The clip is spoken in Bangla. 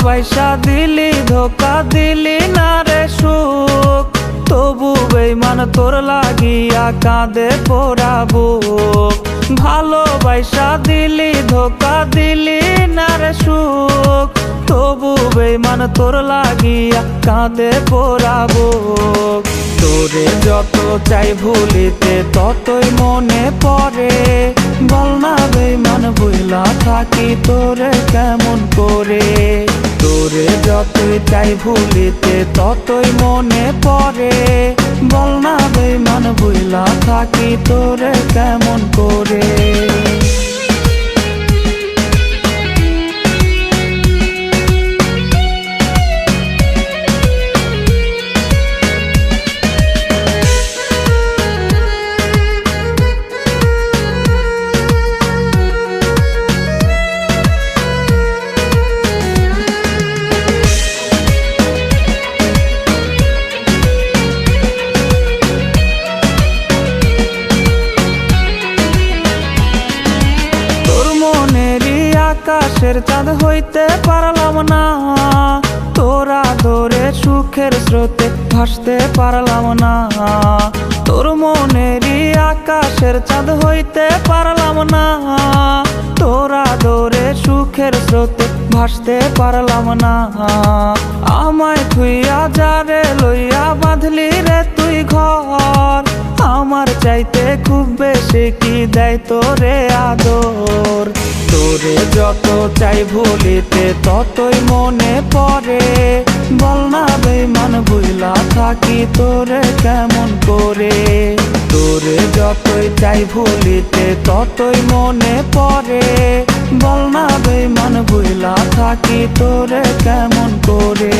ভালোবাসা দিলি, ধোকা দিলি না রে সুখ। তবু বেইমান তোর লাগিয়া কাঁদে পোড়াবো ভালোবাসা দিলি, ধোকা দিলি না রে সুখ। তবু বেইমান তোর লাগিয়া কাঁদে পোড়াবো তোরে যত চাই ভুলিতে ততই মনে পড়ে। বল না বেমান বইলা থাকি তোরে কেমন করে? তোরে যতই চাই ভুলিতে ততই মনে পড়ে। বল না বেইমান ভুলা থাকি তোরে আকাশের চাঁদ হইতে পারলাম না। তোরা ধরে সুখের স্রোতে ভাসতে পারলাম না। তোর মনেরই আকাশের চাঁদ হইতে পারলাম না। তোরা ধরে সুখের স্রোতে ভাসতে পারলাম না। আমায় থুইয়া যারে লইয়া বাঁধলি রে তুই ঘর। আমার চাইতে বেশি কি দেয় তোরে আদর? তোরে যত চাই ভুলিতে ততই মনে পড়ে। বল না বেমান বুইলা থাকি তোরে কেমন করে? তোরে যতই চাই ভুলিতে ততই মনে পড়ে। বল না বেমান বুইলা থাকি তোরে কেমন করে?